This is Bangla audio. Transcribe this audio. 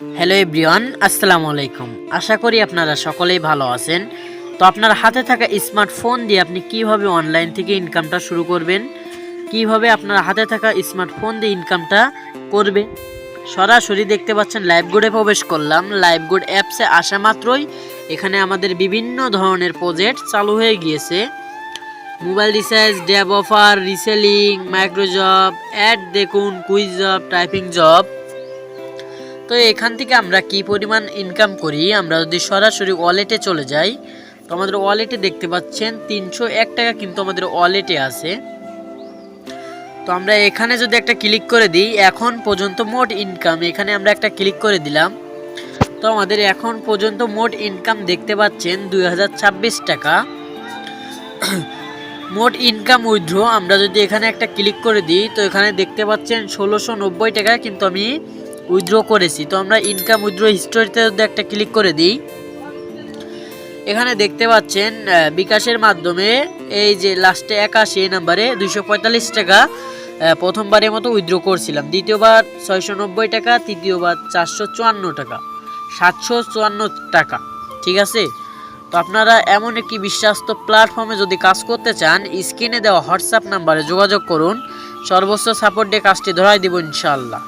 হ্যালো এভরিওয়ান আসসালামু আলাইকুম। আশা করি আপনারা সকলেই ভালো আছেন। তো আপনার হাতে থাকা স্মার্টফোন দিয়ে আপনি কীভাবে অনলাইন থেকে ইনকামটা শুরু করবেন? কীভাবে আপনার হাতে থাকা স্মার্টফোন দিয়ে ইনকামটা করবে সরাসরি দেখতে পাচ্ছেন লাইভ গুডে প্রবেশ করলাম। লাইভ গুড অ্যাপসে আসা মাত্রই এখানে আমাদের বিভিন্ন ধরনের প্রজেক্ট চালু হয়ে গিয়েছে। মোবাইল রিচার্জ ড্যাব offer reselling micro job ad দেখুন কুইজ জব টাইপিং জব তো এখান থেকে আমরা কি পরিমাণ ইনকাম করি? আমরা যদি সরাসরি ওয়ালেটে চলে যাই, তো আমাদের ওয়ালেটে দেখতে পাচ্ছেন তিনশো এক টাকা কিন্তু আমাদের ওয়ালেটে আছে। তো আমরা এখানে যদি একটা ক্লিক করে দিই, এখন পর্যন্ত মোট ইনকাম এখানে আমরা একটা ক্লিক করে দিলাম। তো আমাদের এখন পর্যন্ত মোট ইনকাম দেখতে পাচ্ছেন দু হাজার ছাব্বিশ টাকা। মোট ইনকাম উইথড্র আমরা যদি এখানে একটা ক্লিক করে দিই, তো এখানে দেখতে পাচ্ছেন ষোলোশো টাকা কিন্তু আমি উইথড্র করেছি। তো আমরা ইনকাম উইথড্র হিস্টোরিতে যদি একটা ক্লিক করে দিই, এখানে দেখতে পাচ্ছেন বিকাশের মাধ্যমে এই যে লাস্টে একাশি নাম্বারে দুইশো পঁয়তাল্লিশ টাকা প্রথমবারের মতো উইথড্র করছিলাম। দ্বিতীয়বার ছয়শো নব্বই টাকা, তৃতীয়বার চারশো চুয়ান্ন টাকা, সাতশো চুয়ান্ন টাকা, ঠিক আছে? তো আপনারা এমন একটি বিশ্বাস্ত প্ল্যাটফর্মে যদি কাজ করতে চান স্ক্রিনে দেওয়া হোয়াটসঅ্যাপ নাম্বারে যোগাযোগ করুন। সর্বোচ্চ সাপোর্ট দিয়ে কাজটি ধরাই দিব ইনশাআল্লাহ।